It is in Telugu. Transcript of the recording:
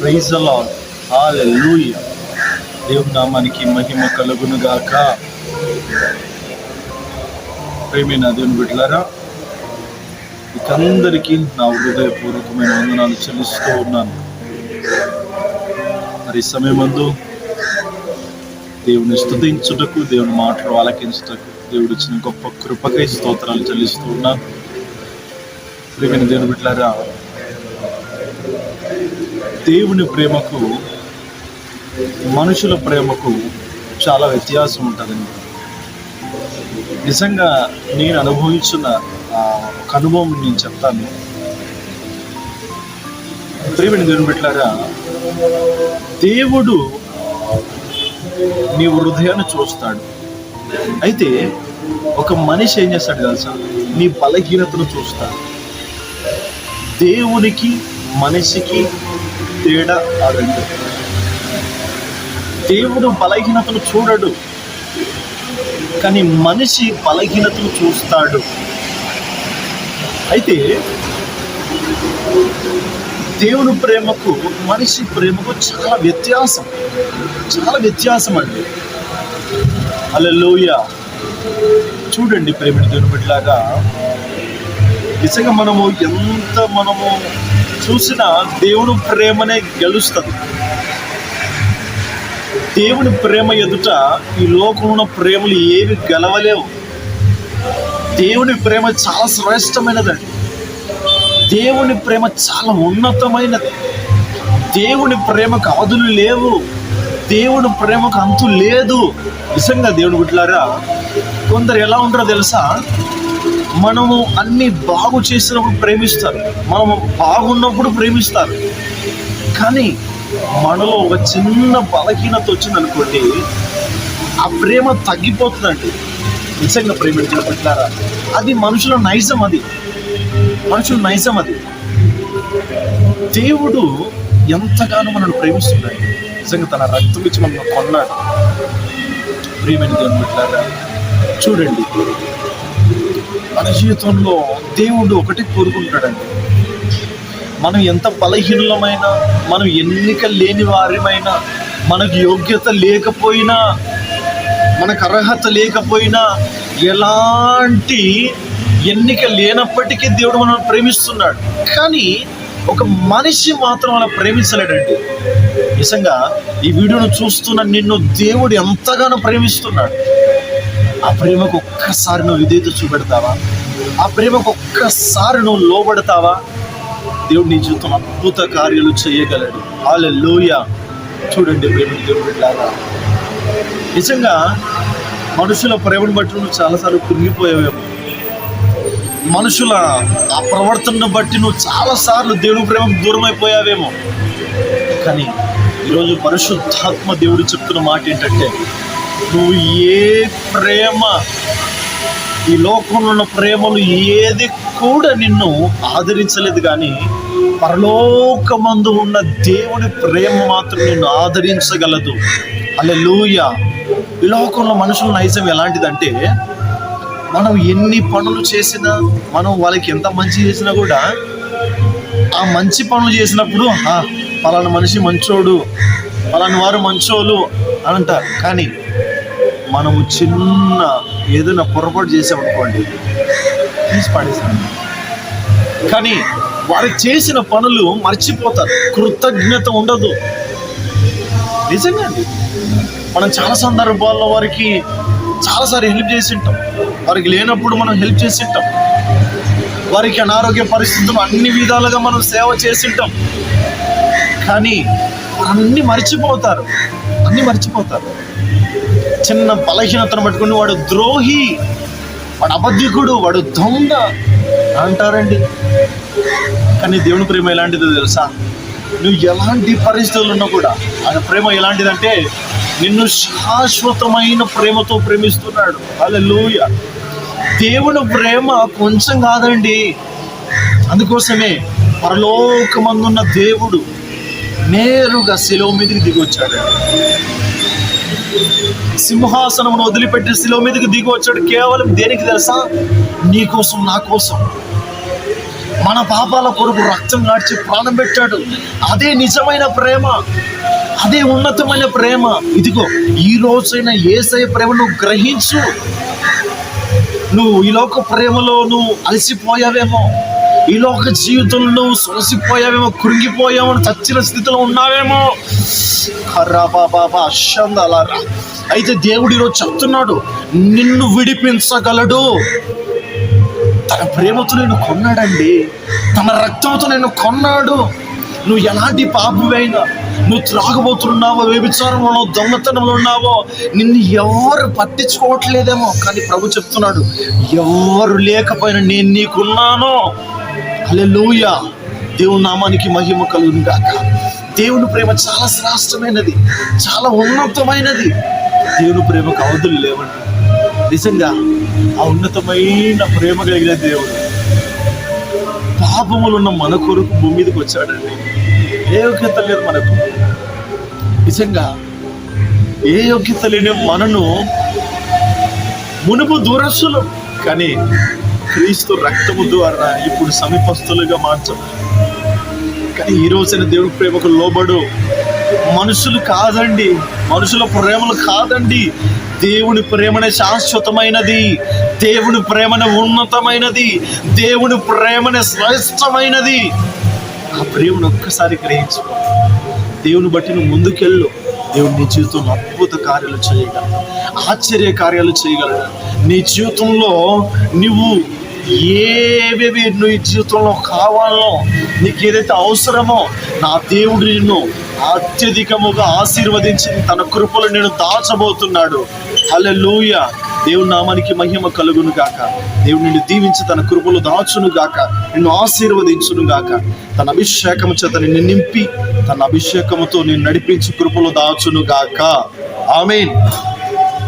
ప్రైజ్ లాడ్ హల్లెలూయా దేవుని నామానికి మహిమ కలుగును గాక. ప్రేమైన దేవుని బిడ్డలారా మీకందరికీ నా హృదయపూర్వకమైన వందనాలు చెల్లిస్తూ ఉన్నాను. మరి సమయమందు దేవుని స్తుతించుటకు దేవుని మాటలు ఆలకించుటకు దేవుడు ఇచ్చిన గొప్ప కృపకై స్తోత్రాలు చెల్లిస్తూ ఉన్నాను. ప్రేమైన దేవుని బిడ్డలారా దేవుని ప్రేమకు మనుషుల ప్రేమకు చాలా వ్యత్యాసం ఉంటుందండి. నిజంగా నేను అనుభవించిన ఒక అనుభవం నేను చెప్తాను. ప్రేమిని దేవుని పెట్టారా దేవుడు నీ హృదయాన్ని చూస్తాడు. అయితే ఒక మనిషి ఏం చేస్తాడు తెలుసా? నీ బలహీనతను చూస్తాడు. దేవునికి మనిషికి తేడా ఆ రెండు. దేవుడు బలహీనతను చూడడు కానీ మనిషి బలహీనతను చూస్తాడు. అయితే దేవుని ప్రేమకు మనిషి ప్రేమకు చాలా వ్యత్యాసం. చాలా వ్యత్యాసం అండి. అలా చూడండి ప్రేమిని దేవుని బిడ్డలాగా నిజంగా మనము ఎంత మనము చూసినా దేవుడు ప్రేమనే గెలుస్తుంది దేవుని ప్రేమ ఎదుట ఈ లోకంలో ప్రేమలు ఏవి గెలవలేవు. దేవుని ప్రేమ చాలా శ్రేష్టమైనదండి దేవుని ప్రేమ చాలా ఉన్నతమైనది. దేవుని ప్రేమకు అవధులు లేవు. దేవుని ప్రేమకు అంతు లేదు. నిజంగా దేవుని బిడ్డలారా కొందరు ఎలా ఉంటారో తెలుసా? మనము అన్ని బాగు చేసినప్పుడు ప్రేమిస్తారు. మనము బాగున్నప్పుడు ప్రేమిస్తారు. కానీ మనలో ఒక చిన్న బలహీనత వచ్చింది అనుకోండి ఆ ప్రేమ తగ్గిపోతుందండి. నిజంగా ప్రేమించిన పెట్టారా అది మనుషుల నైజం అది. మనుషుల నైజం అది. దేవుడు ఎంతగానో మనల్ని ప్రేమిస్తున్నాడు. నిజంగా తన రక్తం ఇచ్చి మనల్ని కొన్నాడు. ప్రియమైన దేవుని చూడండి. మన జీవితంలో దేవుడు ఒకటి కోరుకుంటాడండి. మనం ఎంత బలహీనమైనా మనం ఎన్నిక లేని వారిమైనా మనకు యోగ్యత లేకపోయినా మనకు అర్హత లేకపోయినా ఎలాంటి ఎన్నిక లేనప్పటికీ దేవుడు మనం ప్రేమిస్తున్నాడు. కానీ ఒక మనిషి మాత్రం అలా ప్రేమించలేడండి. నిజంగా ఈ వీడియోను చూస్తున్న నిన్ను దేవుడు ఎంతగానో ప్రేమిస్తున్నాడు. ప్రేమకు ఒక్కసారి నువ్వు విధేయత చూపెడతావా? ఆ ప్రేమకు ఒక్కసారి నువ్వు లోబడతావా? దేవుడు నీ జీవితం అద్భుత కార్యాలు చేయగలడు. వాళ్ళ లోయ చూడండి ప్రేమ దేవుడిలాగా నిజంగా మనుషుల ప్రేమను బట్టి నువ్వు చాలాసార్లు కురిగిపోయావేమో మనుషుల ఆ ప్రవర్తనను బట్టి నువ్వు చాలాసార్లు దేవుడి ప్రేమ దూరం అయిపోయావేమో కానీ ఈరోజు పరిశుద్ధాత్మ దేవుడు చెప్తున్న మాట ఏంటంటే నువ్వు ఏ ప్రేమ? ఈ లోకంలో ఉన్న ప్రేమలు ఏది కూడా నిన్ను ఆదరించలేదు కానీ పరలోకమందు ఉన్న దేవుడి ప్రేమ మాత్రం నిన్ను ఆదరించగలదు. అలా లూయ ఈ లోకంలో మనుషుల నైజం ఎలాంటిదంటే మనం ఎన్ని పనులు చేసినా మనం వాళ్ళకి ఎంత మంచి చేసినా కూడా ఆ మంచి పనులు చేసినప్పుడు పలానా మనిషి మంచోడు పలానా వారు మంచోళ్ళు అని అంటారు. కానీ మనము చిన్న ఏదైనా పొరపాటు చేసామనుకోండి తీసి పడేసాం కానీ వారు చేసిన పనులు మర్చిపోతారు. కృతజ్ఞత ఉండదు. నిజంగా అండి. మనం చాలా సందర్భాల్లో వారికి చాలాసార్లు హెల్ప్ చేసి ఉంటాం. వారికి లేనప్పుడు మనం హెల్ప్ చేసి ఉంటాం. వారికి అనారోగ్య పరిస్థితులు అన్ని విధాలుగా మనం సేవ చేసి ఉంటాం. కానీ అన్నీ మర్చిపోతారు. అన్నీ మర్చిపోతారు. చిన్న బలహీనతను పట్టుకుని వాడు ద్రోహి వాడు అబద్ధికుడు వాడు దొంగ అంటారండి. కానీ దేవుని ప్రేమ ఎలాంటిదో తెలుసా? నువ్వు ఎలాంటి పరిస్థితులు ఉన్నా కూడా ఆయన ప్రేమ ఎలాంటిదంటే నిన్ను శాశ్వతమైన ప్రేమతో ప్రేమిస్తున్నాడు. అలా దేవుని ప్రేమ కొంచెం కాదండి. అందుకోసమే పరలోకమందున్న దేవుడు నేరుగా శిలో మీదకి దిగి వచ్చాడు. సింహాసనమును వదిలిపెట్టి శిలో మీదకి దిగి వచ్చాడు. కేవలం దేనికి తెలుసా? నీ కోసం నా కోసం. మన పాపాల కొరకు రక్తం నాడ్చి ప్రాణం పెట్టాడు. అదే నిజమైన ప్రేమ. అదే ఉన్నతమైన ప్రేమ. ఇదిగో ఈ రోజైన ఏసై ప్రేమ నువ్వు గ్రహించు. నువ్వు ఈ లోక ప్రేమలో నువ్వు అలసిపోయావేమో. ఈ లోక జీవితంలో నువ్వు సొలసిపోయావేమో కృంగిపోయావో చచ్చిన స్థితిలో ఉన్నావేమో. కర్రా బాబా అషందలారా అయితే దేవుడు ఈరోజు చెప్తున్నాడు నిన్ను విడిపించగలడు. తన ప్రేమతో నేను కొన్నాడండి. తన రక్తంతో నేను కొన్నాడు. నువ్వు ఎలాంటి పాపమైనా నువ్వు త్రాగబోతున్నావో వ్యభిచారంలో దొంగతనంలో ఉన్నావో నిన్ను ఎవరు పట్టించుకోవట్లేదేమో. కానీ ప్రభు చెప్తున్నాడు ఎవరు లేకపోయినా నేను నీకున్నాను. అలే దేవుని నామానికి మహిమ కలుగును గాక. దేవుని ప్రేమ చాలా శ్రేష్టమైనది చాలా ఉన్నతమైనది. దేవుని ప్రేమకు అవధులు లేవండి. నిజంగా ఆ ఉన్నతమైన ప్రేమ కలిగిన దేవుడు పాపములున్న మన కొరకు భూమి మీదకి వచ్చాడండి. ఏ యోగ్యత లేదు మనకు. నిజంగా ఏ యోగ్యత లేని మనను మునుపు దూరస్తులు కానీ క్రీస్తు రక్తము ద్వారా ఇప్పుడు సమీపస్తులుగా మార్చం కానీ ఈ రోజున దేవుడి ప్రేమకు లోబడు మనుషులు కాదండి. మనుషుల ప్రేమలు కాదండి. దేవుని ప్రేమనే శాశ్వతమైనది. దేవుని ప్రేమనే ఉన్నతమైనది. దేవుని ప్రేమనే శ్రేష్టమైనది. ఆ ప్రేమను ఒక్కసారి గ్రహించు దేవుని బట్టి నువ్వు ముందుకెళ్ళు. దేవుడు నీ జీవితంలో అద్భుత కార్యాలు చేయగలడు. ఆశ్చర్య కార్యాలు చేయగలడు. నీ జీవితంలో నువ్వు ఏవేవి నీ జీవితంలో కావాలో నీకు ఏదైతే అవసరమో నా దేవుడు నిన్ను అత్యధికముగా ఆశీర్వదించి తన కృపలు నేను దాచబోతున్నాడు. హల్లెలూయా. దేవుని నామానికి మహిమ కలుగును గాక దేవుడు నిన్ను దీవించి తన కృపలు దాచును గాక నిన్ను ఆశీర్వదించును గాక తన అభిషేకము చేత నిన్ను నింపి తన అభిషేకముతో నేను నడిపించి కృపలు దాచును గాక ఆమెన్.